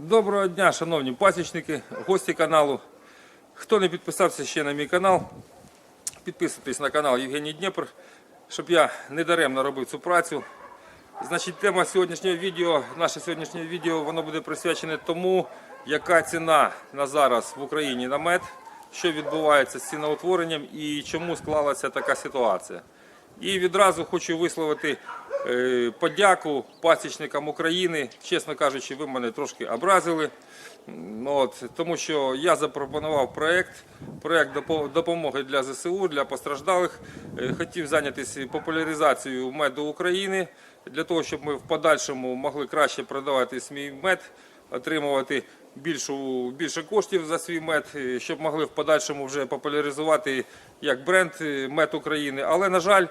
Доброго дня, шановні пасічники, гості каналу. Хто не підписався ще на мій канал, підписуйтесь на канал Євгеній Дніпр, щоб я не даремно робив цю працю. Значить, тема сьогоднішнього відео, наше сьогоднішнє відео, воно буде присвячене тому, яка ціна на зараз в Україні на мед, що відбувається з ціноутворенням і чому склалася така ситуація. І відразу хочу висловити е, подяку пасічникам України. Чесно кажучи, ви мене трошки образили. От, тому що я запропонував проект, проект допомоги для ЗСУ, для постраждалих. Е, Хотів зайнятися популяризацією меду України для того, щоб ми в подальшому могли краще продавати свій мед, отримувати більшу, більше коштів за свій мед, е, щоб могли в подальшому вже популяризувати як бренд мед України. Але, на жаль,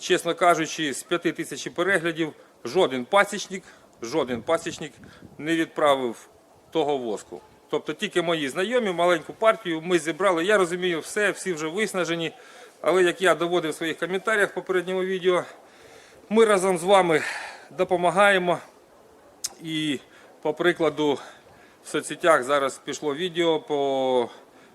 чесно кажучи, з 5 тисяч переглядів жоден пасічник, жоден пасічник не відправив того воску. Тобто тільки мої знайомі, маленьку партію ми зібрали. Я розумію все, всі вже виснажені. Але як я доводив в своїх коментарях в попередньому відео, ми разом з вами допомагаємо. І по прикладу в соцсетях зараз пішло відео по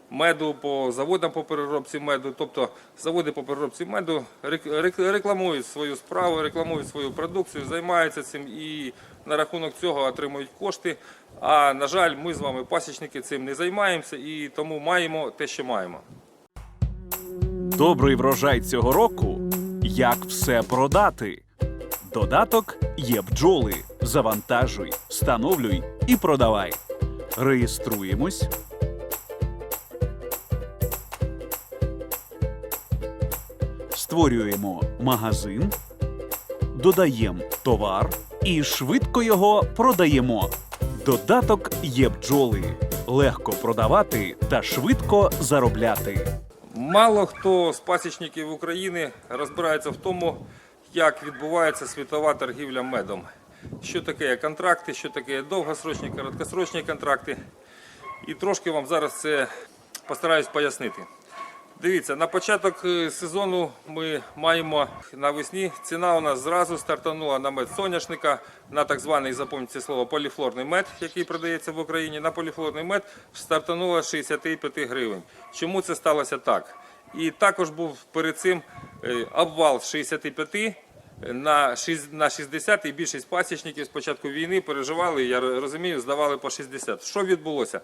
меду, по заводам по переробці меду. Тобто заводи по переробці меду рек- рек- рекламують свою справу, рекламують свою продукцію, займаються цим і на рахунок цього отримують кошти. А на жаль, ми з вами, пасічники, цим не займаємося і тому маємо те, що маємо. Добрий врожай цього року. Як все продати? Додаток є бджоли. Завантажуй, встановлюй і продавай. Реєструємось. Створюємо магазин, додаємо товар і швидко його продаємо. Додаток є бджоли. Легко продавати та швидко заробляти. Мало хто з пасічників України розбирається в тому, як відбувається світова торгівля медом. Що таке контракти, що таке довгосрочні, короткосрочні контракти. І трошки вам зараз це постараюсь пояснити. Дивіться, на початок е, сезону ми маємо навесні. Ціна у нас зразу стартанула на мед соняшника, на так званий, запам'ятайте слово, поліфлорний мед, який продається в Україні. На поліфлорний мед стартанула 65 гривень. Чому це сталося так? І також був перед цим е, обвал з 65 на на 60 і більшість пасічників з початку війни переживали, я розумію, здавали по 60. Що відбулося?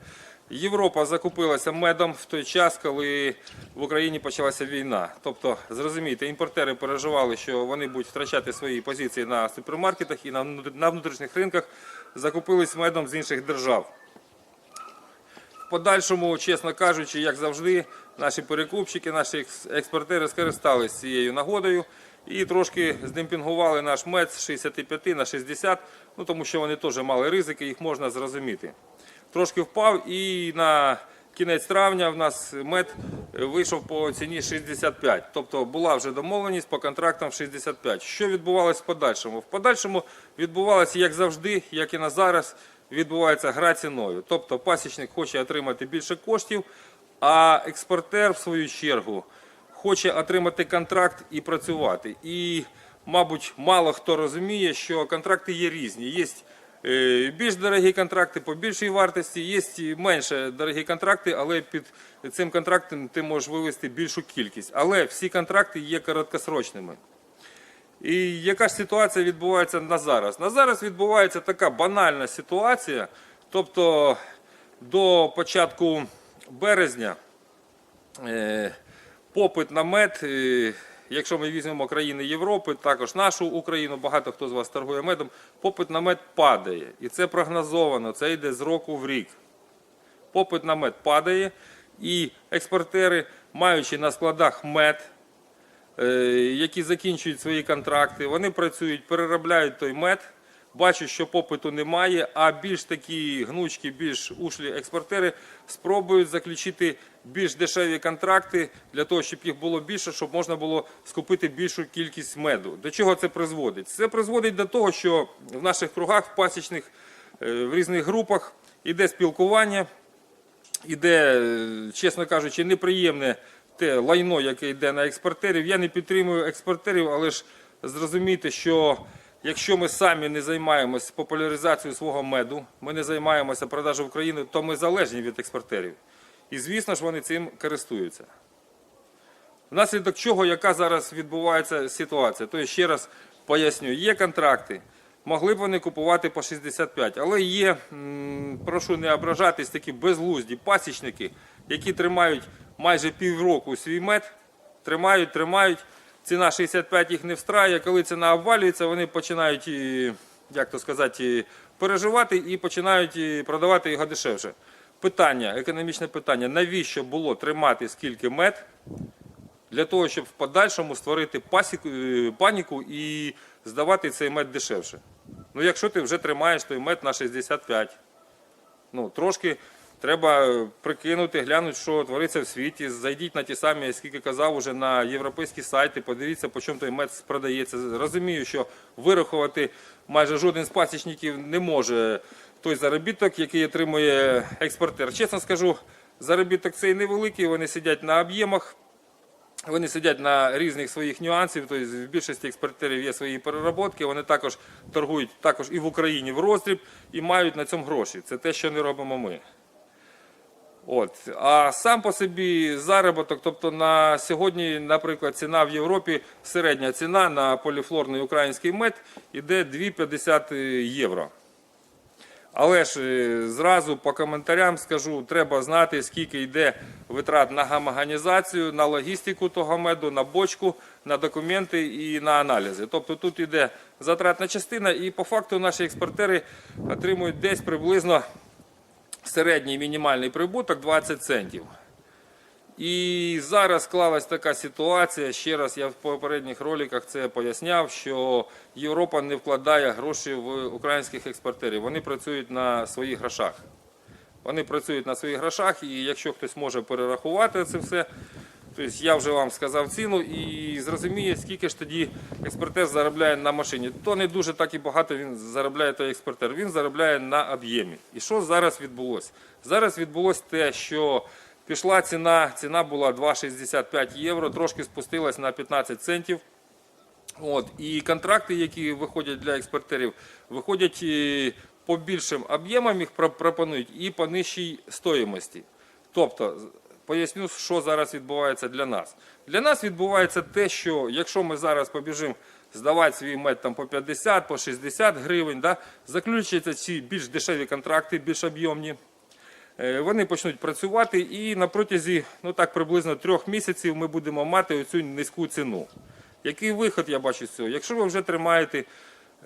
Європа закупилася медом в той час, коли в Україні почалася війна. Тобто, зрозумійте, імпортери переживали, що вони будуть втрачати свої позиції на супермаркетах і на внутрішніх ринках, закупились медом з інших держав. В подальшому, чесно кажучи, як завжди, наші перекупщики, наші експортери скористалися цією нагодою і трошки здемпінгували наш мед з 65 на 60, ну тому що вони теж мали ризики, їх можна зрозуміти. Трошки впав і на кінець травня в нас мед вийшов по ціні 65. Тобто була вже домовленість по контрактам 65. Що відбувалося в подальшому? В подальшому відбувалося, як завжди, як і на зараз, відбувається гра ціною. Тобто пасічник хоче отримати більше коштів, а експортер, в свою чергу, хоче отримати контракт і працювати. І, мабуть, мало хто розуміє, що контракти є різні. Є більш дорогі контракти по більшій вартості, є менше дорогі контракти, але під цим контрактом ти можеш вивести більшу кількість. Але всі контракти є короткосрочними. І яка ж ситуація відбувається на зараз? На зараз відбувається така банальна ситуація. Тобто до початку березня е, попит на мед, е, якщо ми візьмемо країни Європи, також нашу Україну, багато хто з вас торгує медом, попит на мед падає. І це прогнозовано, це йде з року в рік. Попит на мед падає, і експортери, маючи на складах мед, е, які закінчують свої контракти, вони працюють, переробляють той мед, бачать, що попиту немає, а більш такі гнучкі, більш ушлі експортери спробують заключити більш дешеві контракти для того, щоб їх було більше, щоб можна було скупити більшу кількість меду. До чого це призводить? Це призводить до того, що в наших кругах, в пасічних, е, в різних групах іде спілкування, іде, е, чесно кажучи, неприємне те лайно, яке йде на експортерів. Я не підтримую експортерів, але ж зрозумійте, що Якщо ми самі не займаємося популяризацією свого меду, ми не займаємося продажем України, то ми залежні від експортерів. І звісно ж вони цим користуються. Внаслідок чого, яка зараз відбувається ситуація? То я ще раз поясню, є контракти, могли б вони купувати по 65, але є, прошу не ображатись, такі безглузді пасічники, які тримають майже півроку свій мед, тримають, тримають. Ціна 65 їх не встрає. Коли ціна обвалюється, вони починають, як то сказати, переживати і починають продавати його дешевше. Питання, економічне питання, навіщо було тримати скільки мед? для того, щоб в подальшому створити пасіку, е, паніку і здавати цей мед дешевше. Ну, якщо ти вже тримаєш той мед на 65, ну, трошки треба е, прикинути, глянути, що твориться в світі. Зайдіть на ті самі, скільки казав, уже на європейські сайти, подивіться, по чому той мед продається. Розумію, що вирахувати майже жоден з пасічників не може той заробіток, який отримує експортер. Чесно скажу, заробіток цей невеликий, вони сидять на об'ємах. Вони сидять на різних своїх нюансів, тобто в більшості експортерів є свої переробки, вони також торгують також і в Україні в роздріб і мають на цьому гроші. Це те, що не робимо ми. От. А сам по собі заробіток, тобто на сьогодні, наприклад, ціна в Європі, середня ціна на поліфлорний український мед іде 2,50 євро. Але ж е, зразу по коментарям скажу, треба знати, скільки йде витрат на гомогенізацію, на логістику того меду, на бочку, на документи і на аналізи. Тобто тут йде затратна частина, і по факту наші експортери отримують десь приблизно середній мінімальний прибуток 20 центів. І зараз склалась така ситуація. Ще раз я в попередніх роликах це поясняв, що Європа не вкладає гроші в українських експортерів. Вони працюють на своїх грошах. Вони працюють на своїх грошах, і якщо хтось може перерахувати це все, тобто я вже вам сказав ціну і зрозуміє, скільки ж тоді експортер заробляє на машині. То не дуже так і багато він заробляє той експортер. Він заробляє на об'ємі. І що зараз відбулося? Зараз відбулося те, що пішла ціна, ціна була 2,65 євро, трошки спустилась на 15 центів. От, і контракти, які виходять для експортерів, виходять е, по більшим об'ємам, їх пропонують і по нижчій стоїмості. Тобто, поясню, що зараз відбувається для нас. Для нас відбувається те, що якщо ми зараз побіжимо здавати свій мед там, по 50, по 60 гривень, да, заключаться ці більш дешеві контракти, більш об'ємні. Е, Вони почнуть працювати і на протязі ну так приблизно трьох місяців ми будемо мати оцю низьку ціну. Який виход я бачу з цього? Якщо ви вже тримаєте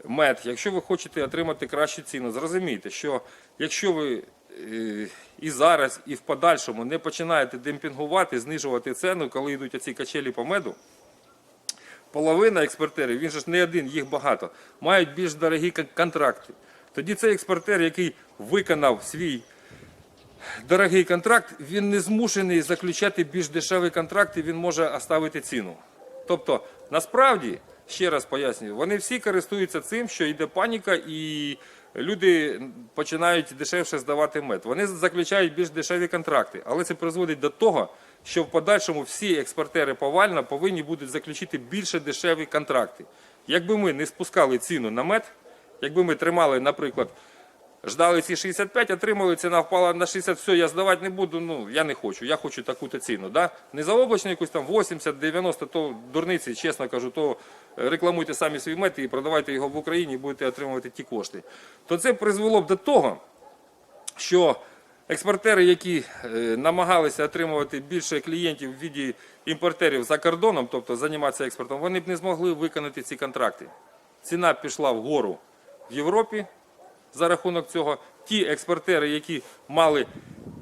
мед, якщо ви хочете отримати кращу ціну, зрозумійте, що якщо ви е, і зараз, і в подальшому не починаєте демпінгувати, знижувати ціну, коли йдуть оці качелі по меду, половина експортерів, він же ж не один, їх багато, мають більш дорогі контракти. Тоді цей експортер, який виконав свій дорогий контракт, він не змушений заключати більш дешевий контракт і він може оставити ціну. Тобто, насправді, ще раз пояснюю, вони всі користуються цим, що йде паніка і люди починають дешевше здавати мед. Вони заключають більш дешеві контракти, але це призводить до того, що в подальшому всі експортери повально повинні будуть заключити більше дешеві контракти. Якби ми не спускали ціну на мед, якби ми тримали, наприклад, Ждали ці 65, отримали, ціна впала на 60, все, я здавати не буду, ну, я не хочу, я хочу таку-то ціну. Да? Не за облачну якусь там 80, 90, то дурниці, чесно кажу, то е, рекламуйте самі свій мед і продавайте його в Україні і будете отримувати ті кошти. То це призвело б до того, що експортери, які е, намагалися отримувати більше клієнтів в віді імпортерів за кордоном, тобто займатися експортом, вони б не змогли виконати ці контракти. Ціна пішла вгору в Європі за рахунок цього. Ті експортери, які мали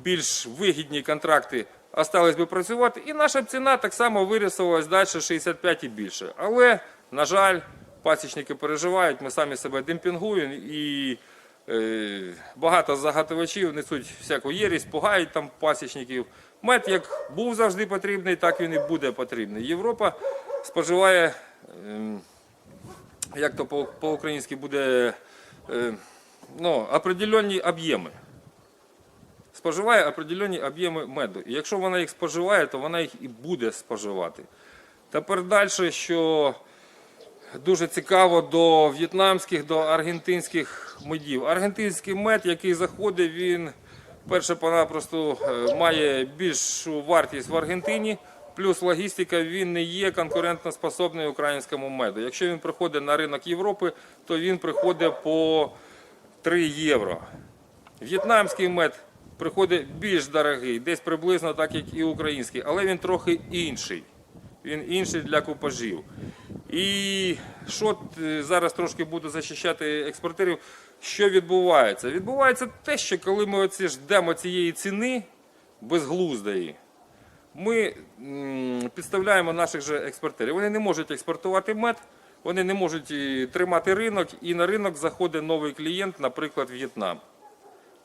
більш вигідні контракти, остались би працювати, і наша б ціна так само вирісувалась далі 65 і більше. Але, на жаль, пасічники переживають, ми самі себе демпінгуємо і е, багато заготовачів несуть всяку єрість, пугають там пасічників. Мед як був завжди потрібний, так він і буде потрібний. Європа споживає, ем, як то по- по-українськи буде, е, ну, определенні об'єми. Споживає определенні об'єми меду. І якщо вона їх споживає, то вона їх і буде споживати. Тепер далі, що дуже цікаво до в'єтнамських, до аргентинських медів. Аргентинський мед, який заходить, він перше-напросто е, має більшу вартість в Аргентині, плюс логістика він не є конкурентоспособний українському меду. Якщо він приходить на ринок Європи, то він приходить по 3 євро. В'єтнамський мед приходить більш дорогий, десь приблизно так, як і український, але він трохи інший. Він інший для купажів. І що е, зараз трошки буду захищати експортерів, що відбувається? Відбувається те, що коли ми оці ждемо цієї ціни безглуздої, ми підставляємо наших же експортерів. Вони не можуть експортувати мед, вони не можуть е, тримати ринок, і на ринок заходить новий клієнт, наприклад, В'єтнам.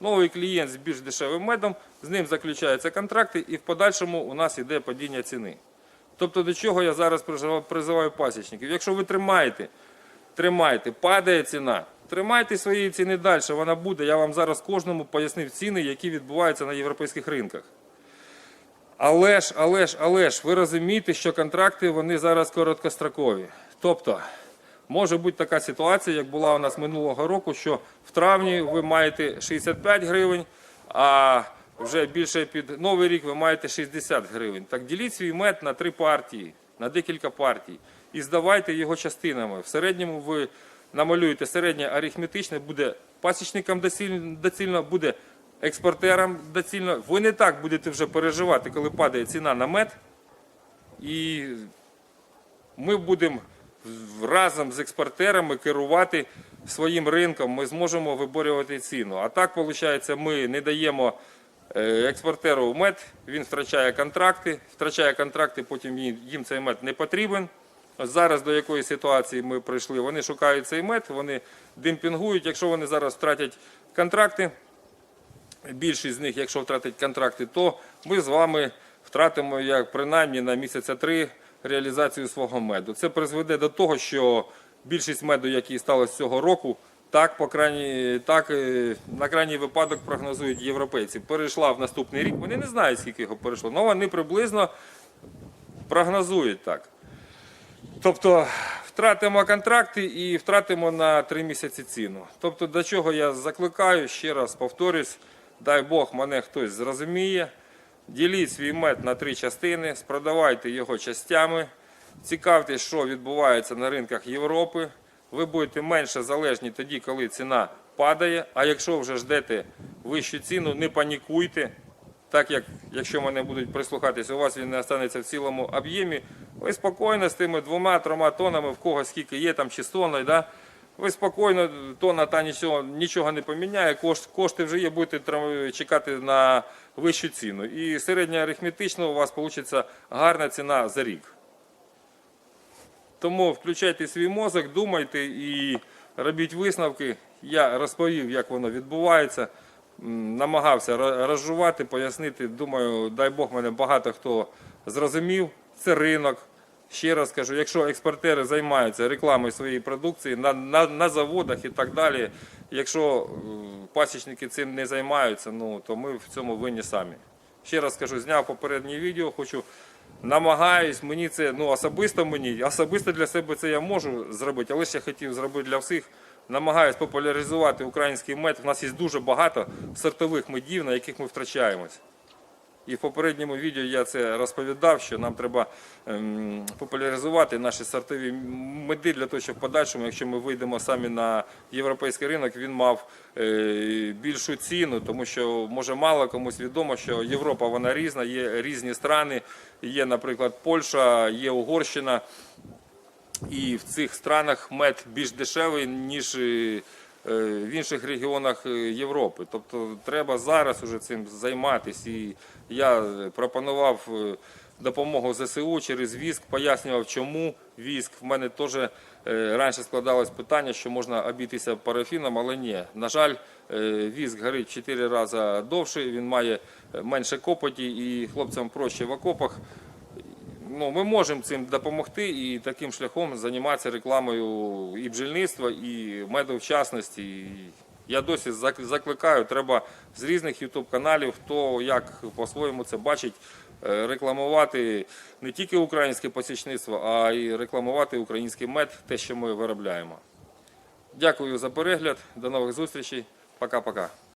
Новий клієнт з більш дешевим медом, з ним заключаються контракти, і в подальшому у нас йде падіння ціни. Тобто до чого я зараз призиваю- пасічників? Якщо ви тримаєте, тримаєте, падає ціна, тримайте свої ціни далі, вона буде. Я вам зараз кожному пояснив ціни, які відбуваються на європейських ринках. Але ж, але ж, але ж, ви розумієте, що контракти вони зараз короткострокові. Тобто, може бути така ситуація, як була у нас минулого року, що в травні ви маєте 65 гривень, а вже більше під новий рік ви маєте 60 гривень. Так діліть свій мед на три партії, на декілька партій і здавайте його частинами. В середньому ви намалюєте середнє арифметичне, буде пасічникам доцільно, буде експортерам доцільно. Ви не так будете вже переживати, коли падає ціна на мед. І ми будемо разом з експортерами керувати своїм ринком, ми зможемо виборювати ціну. А так, виходить, ми не даємо е, експортеру мед, він втрачає контракти, втрачає контракти, потім їм цей мед не потрібен. Зараз до якої ситуації ми прийшли? Вони шукають цей мед, вони демпінгують. Якщо вони зараз втратять контракти, більшість з них, якщо втратить контракти, то ми з вами втратимо як принаймні на місяця три реалізацію свого меду. Це призведе до того, що більшість меду, який сталося цього року, так, по крайній, так е, на крайній випадок прогнозують європейці. Перейшла в наступний рік. Вони не знають, скільки його перейшло, але вони приблизно прогнозують так. Тобто втратимо контракти і втратимо на три місяці ціну. Тобто, до чого я закликаю, ще раз повторюсь, дай Бог мене хтось зрозуміє. Діліть свій мед на три частини, спродавайте його частями, цікавтесь, що відбувається на ринках Європи. Ви будете менше залежні тоді, коли ціна падає. А якщо вже ждете вищу ціну, не панікуйте. Так як якщо мене будуть прислухатись, у вас він не останеться в цілому об'ємі, ви спокійно з тими двома-трьома тонами, в кого скільки є, там чи з тонною, да? Ви спокійно, тонна та нічого, нічого не поміняє, кошт, кошти вже є, будете чекати на вищу ціну. І середньоарифметично у вас вийде гарна ціна за рік. Тому включайте свій мозок, думайте і робіть висновки. Я розповів, як воно відбувається. Намагався ро- розжувати, пояснити. Думаю, дай Бог мене багато хто зрозумів. Це ринок. Ще раз кажу, якщо експортери займаються рекламою своєї продукції на, на, на заводах і так далі, якщо е, пасічники цим не займаються, ну то ми в цьому винні самі. Ще раз кажу, зняв попереднє відео, хочу намагаюсь, мені це ну особисто мені, особисто для себе це я можу зробити, але я хотів зробити для всіх. Намагаюсь популяризувати український мед. У нас є дуже багато сортових медів, на яких ми втрачаємось. І в попередньому відео я це розповідав, що нам треба ем, популяризувати наші сортові меди для того, щоб в подальшому, якщо ми вийдемо самі на європейський ринок, він мав е, більшу ціну, тому що може мало комусь відомо, що Європа вона різна, є різні страни, є, наприклад, Польща, є Угорщина. І в цих странах мед більш дешевий, ніж е, в інших регіонах е, Європи. Тобто треба зараз уже цим займатися. І я пропонував е, допомогу ЗСУ через віск, пояснював, чому віск. В мене теж е, раніше складалось питання, що можна обійтися парафіном, але ні. На жаль, е, віск горить в 4 рази довше, він має е, менше копоті і хлопцям проще в окопах ну, ми можемо цим допомогти і таким шляхом займатися рекламою і бджільництва, і в я досі закликаю, треба з різних ютуб каналів, хто як по-своєму це бачить, е, рекламувати не тільки українське посічництво, а й рекламувати український мед, те, що ми виробляємо. Дякую за перегляд. До нових зустрічей. Пока-пока.